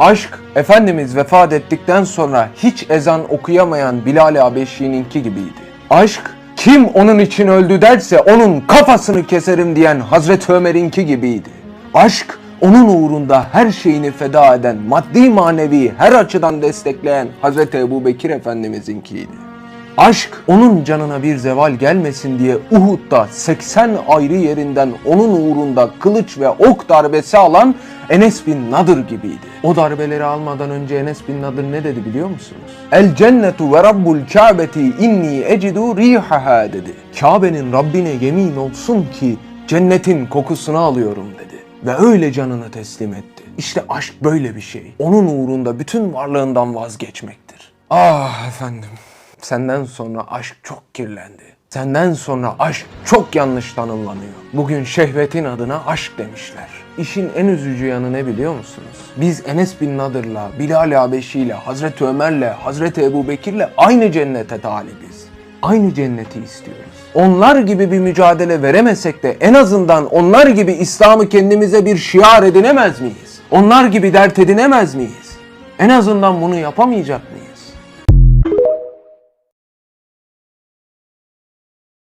Aşk, Efendimiz vefat ettikten sonra hiç ezan okuyamayan Bilal Habeşi'ninki gibiydi. Aşk, kim onun için öldü derse onun kafasını keserim diyen Hazreti Ömer'inki gibiydi. Aşk, onun uğrunda her şeyini feda eden, maddi manevi her açıdan destekleyen Hazreti Ebu Bekir Efendimiz'inkiydi. Aşk onun canına bir zeval gelmesin diye Uhud'da 80 ayrı yerinden onun uğrunda kılıç ve ok darbesi alan Enes bin Nadır gibiydi. O darbeleri almadan önce Enes bin Nadır ne dedi biliyor musunuz? El cennetu ve rabbul kâbeti inni ecidu rihaha dedi. Kabe'nin Rabbine yemin olsun ki cennetin kokusunu alıyorum dedi. Ve öyle canını teslim etti. İşte aşk böyle bir şey. Onun uğrunda bütün varlığından vazgeçmektir. Ah efendim. Senden sonra aşk çok kirlendi. Senden sonra aşk çok yanlış tanımlanıyor. Bugün şehvetin adına aşk demişler. İşin en üzücü yanı ne biliyor musunuz? Biz Enes bin Nadır'la, Bilal Habeşi'yle, Hazreti Ömer'le, Hazreti Ebu Bekir'le aynı cennete talibiz. Aynı cenneti istiyoruz. Onlar gibi bir mücadele veremesek de en azından onlar gibi İslam'ı kendimize bir şiar edinemez miyiz? Onlar gibi dert edinemez miyiz? En azından bunu yapamayacak mıyız?